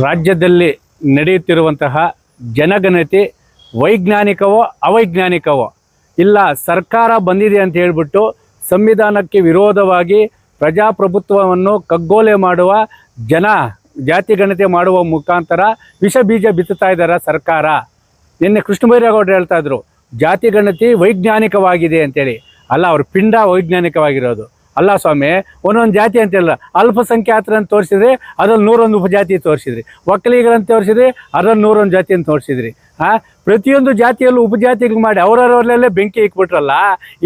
ರಾಜ್ಯದಲ್ಲಿ ನಡೆಯುತ್ತಿರುವಂತಹ ಜನಗಣತಿ ವೈಜ್ಞಾನಿಕವೋ ಅವೈಜ್ಞಾನಿಕವೋ ಇಲ್ಲ ಸರ್ಕಾರ ಬಂದಿದೆ ಅಂತ ಹೇಳಿಬಿಟ್ಟು ಸಂವಿಧಾನಕ್ಕೆ ವಿರೋಧವಾಗಿ ಪ್ರಜಾಪ್ರಭುತ್ವವನ್ನು ಕಗ್ಗೋಲೆ ಮಾಡುವ ಜನ ಜಾತಿ ಗಣತಿ ಮಾಡುವ ಮುಖಾಂತರ ವಿಷ ಬೀಜ ಬಿತ್ತುತ್ತಾ ಇದ್ದಾರೆ ಸರ್ಕಾರ? ನಿನ್ನೆ ಕೃಷ್ಣ ಬೈರೇಗೌಡರು ಹೇಳ್ತಾ ಇದ್ರು, ಜಾತಿ ಗಣತಿ ವೈಜ್ಞಾನಿಕವಾಗಿದೆ ಅಂತೇಳಿ. ಅಲ್ಲ, ಅವ್ರ ಪಿಂಡ ವೈಜ್ಞಾನಿಕವಾಗಿರೋದು. ಅಲ್ಲ ಸ್ವಾಮಿ, ಒಂದೊಂದು ಜಾತಿ ಅಂತಿಲ್ಲ ಅಲ್ಪಸಂಖ್ಯಾತರನ್ನು ತೋರಿಸಿದ್ರಿ ಅದ್ರಲ್ಲಿ ನೂರೊಂದು ಉಪಜಾತಿ ತೋರಿಸಿದ್ರಿ. ಒಕ್ಕಲಿಗರನ್ನು ತೋರಿಸಿದ್ರಿ ಅದ್ರಲ್ಲಿ ನೂರೊಂದು ಜಾತಿಯನ್ನು ತೋರಿಸಿದ್ರಿ. ಹಾಂ ಪ್ರತಿಯೊಂದು ಜಾತಿಯಲ್ಲೂ ಉಪಜಾತಿಗಳು ಮಾಡಿ ಅವರವರಲ್ಲೇ ಬೆಂಕಿ ಇಕ್ಬಿಟ್ರಲ್ಲ,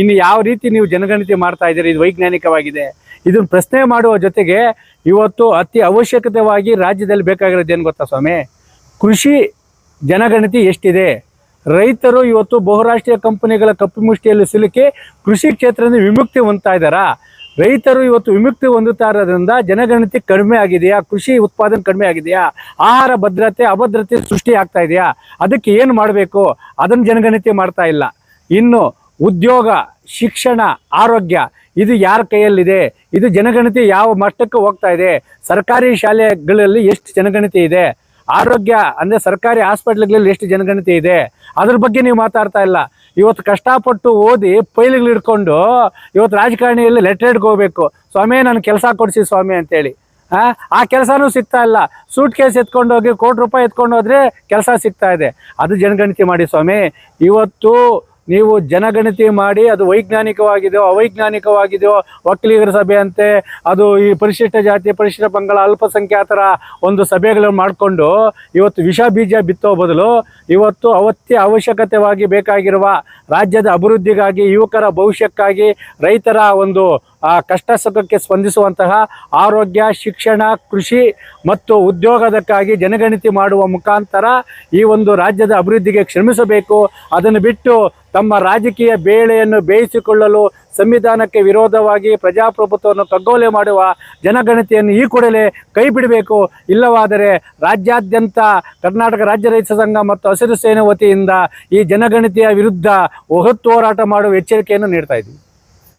ಇನ್ನು ಯಾವ ರೀತಿ ನೀವು ಜನಗಣತಿ ಮಾಡ್ತಾ ಇದ್ದೀರಿ? ಇದು ವೈಜ್ಞಾನಿಕವಾಗಿದೆ. ಇದನ್ನು ಪ್ರಶ್ನೆ ಮಾಡುವ ಜೊತೆಗೆ ಇವತ್ತು ಅತಿ ಅವಶ್ಯಕತೆವಾಗಿ ರಾಜ್ಯದಲ್ಲಿ ಬೇಕಾಗಿರೋದು ಏನು ಗೊತ್ತಾ ಸ್ವಾಮಿ? ಕೃಷಿ ಜನಗಣತಿ ಎಷ್ಟಿದೆ? ರೈತರು ಇವತ್ತು ಬಹುರಾಷ್ಟ್ರೀಯ ಕಂಪನಿಗಳ ಕಪ್ಪು ಮುಷ್ಟಿಯಲ್ಲಿ ಸಿಲುಕಿ ಕೃಷಿ ಕ್ಷೇತ್ರದಿಂದ ವಿಮುಕ್ತಿ ಹೊಂದ್ತಾ ಇದ್ದಾರಾ? ರೈತರು ಇವತ್ತು ವಿಮುಕ್ತಿ ಹೊಂದುತ್ತಾ ಇರೋದ್ರಿಂದ ಜನಗಣತಿ ಕಡಿಮೆ ಆಗಿದೆಯಾ? ಕೃಷಿ ಉತ್ಪಾದನೆ ಕಡಿಮೆ ಆಗಿದೆಯಾ? ಆಹಾರ ಭದ್ರತೆ, ಅಭದ್ರತೆ ಸೃಷ್ಟಿ ಆಗ್ತಾ ಇದೆಯಾ? ಅದಕ್ಕೆ ಏನು ಮಾಡಬೇಕು? ಅದನ್ನು ಜನಗಣತಿ ಮಾಡ್ತಾ ಇಲ್ಲ. ಇನ್ನು ಉದ್ಯೋಗ, ಶಿಕ್ಷಣ, ಆರೋಗ್ಯ, ಇದು ಯಾರ ಕೈಯಲ್ಲಿದೆ? ಇದು ಜನಗಣತಿ ಯಾವ ಮಟ್ಟಕ್ಕೆ ಹೋಗ್ತಾ ಇದೆ? ಸರ್ಕಾರಿ ಶಾಲೆಗಳಲ್ಲಿ ಎಷ್ಟು ಜನಗಣತಿ ಇದೆ? ಆರೋಗ್ಯ, ಅಂದರೆ ಸರ್ಕಾರಿ ಹಾಸ್ಪಿಟ್ಲ್ಗಳಲ್ಲಿ ಎಷ್ಟು ಜನಗಣತಿ ಇದೆ, ಅದ್ರ ಬಗ್ಗೆ ನೀವು ಮಾತಾಡ್ತಾ ಇಲ್ಲ. ಇವತ್ತು ಕಷ್ಟಪಟ್ಟು ಓದಿ ಪೈಲಿಗಳು ಹಿಡ್ಕೊಂಡು ಇವತ್ತು ರಾಜಕಾರಣಿಯಲ್ಲಿ ಲೆಟ್ರೇಡ್ಗೆ ಹೋಗ್ಬೇಕು. ಸ್ವಾಮಿ, ನಾನು ಕೆಲಸ ಕೊಡಿಸಿ ಸ್ವಾಮಿ ಅಂತೇಳಿ. ಆ ಆ ಕೆಲಸನೂ ಸಿಗ್ತಾ ಇಲ್ಲ. ಸೂಟ್ ಕೇಸ್ ಎತ್ಕೊಂಡು ಹೋಗಿ ಕೋಟಿ ರೂಪಾಯಿ ಎತ್ಕೊಂಡು ಹೋದ್ರೆ ಕೆಲಸ ಸಿಗ್ತಾ ಇದೆ. ಅದು ಜನಗಣತಿ ಮಾಡಿ ಸ್ವಾಮಿ. ಇವತ್ತು ನೀವು ಜನಗಣತಿ ಮಾಡಿ ಅದು ವೈಜ್ಞಾನಿಕವಾಗಿದೆಯೋ, ಅವೈಜ್ಞಾನಿಕವಾಗಿದೆಯೋ ಒಕ್ಕಲಿಗರ ಸಭೆ ಅಂತೆ, ಅದು ಈ ಪರಿಶಿಷ್ಟ ಜಾತಿ, ಪರಿಶಿಷ್ಟ ಪಂಗಡ, ಅಲ್ಪಸಂಖ್ಯಾತರ ಒಂದು ಸಭೆಗಳನ್ನು ಮಾಡಿಕೊಂಡು ಇವತ್ತು ವಿಷ ಬೀಜ ಬಿತ್ತೋ ಬದಲು ಇವತ್ತು ಅವತ್ಯ ಅವಶ್ಯಕತೆವಾಗಿ ಬೇಕಾಗಿರುವ ರಾಜ್ಯದ ಅಭಿವೃದ್ಧಿಗಾಗಿ, ಯುವಕರ ಭವಿಷ್ಯಕ್ಕಾಗಿ ರೈತರ ಒಂದು ಆ ಕಷ್ಟ ಸುಖಕ್ಕೆ ಸ್ಪಂದಿಸುವಂತಹ ಆರೋಗ್ಯ, ಶಿಕ್ಷಣ, ಕೃಷಿ ಮತ್ತು ಉದ್ಯೋಗದಕ್ಕಾಗಿ ಜನಗಣತಿ ಮಾಡುವ ಮುಖಾಂತರ ಈ ಒಂದು ರಾಜ್ಯದ ಅಭಿವೃದ್ಧಿಗೆ ಶ್ರಮಿಸಬೇಕು. ಅದನ್ನು ಬಿಟ್ಟು ತಮ್ಮ ರಾಜಕೀಯ ಬೇಳೆಯನ್ನು ಬೇಯಿಸಿಕೊಳ್ಳಲು ಸಂವಿಧಾನಕ್ಕೆ ವಿರೋಧವಾಗಿ ಪ್ರಜಾಪ್ರಭುತ್ವವನ್ನು ಕಗ್ಗೋಲೆ ಮಾಡುವ ಜನಗಣತಿಯನ್ನು ಈ ಕೂಡಲೇ ಕೈ ಬಿಡಬೇಕು ಇಲ್ಲವಾದರೆ ರಾಜ್ಯಾದ್ಯಂತ ಕರ್ನಾಟಕ ರಾಜ್ಯ ರೈತ ಸಂಘ ಮತ್ತು ಹಸಿರು ಸೇನೆ ವತಿಯಿಂದ ಈ ಜನಗಣತಿಯ ವಿರುದ್ಧ ಹೋರಾಟ ಮಾಡುವ ಎಚ್ಚರಿಕೆಯನ್ನು ನೀಡ್ತಾ ಇದ್ದೀವಿ.